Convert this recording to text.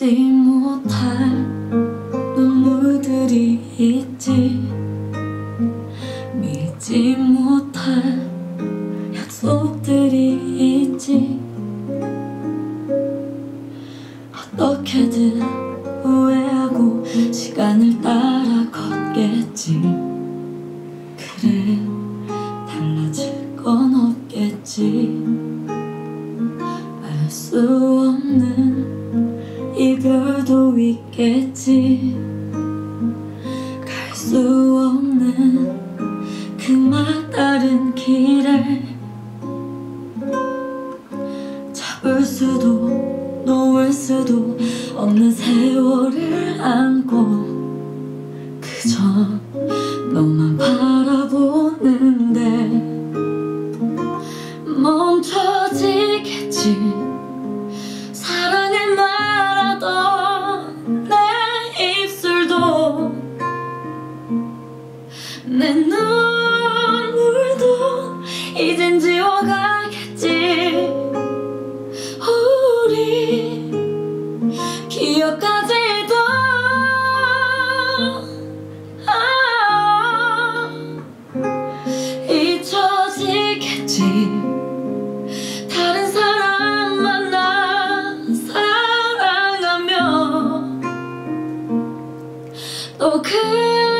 잊지 못할 눈물들이 있지. 믿지 못할 약속들이 있지. 어떻게든 후회하고 시간을 따라 걷겠지. 그래 달라질 건 없겠지. 알 수 없는 이 별도 있겠지. 갈 수 없는 그 막다른 길을 잡을 수도 놓을 수도 없는 세월을 안고 내 눈물도 이젠 지워가겠지. 우리 기억까지도 아, 잊혀지겠지. 다른 사람 만나 사랑하며 또 그렇게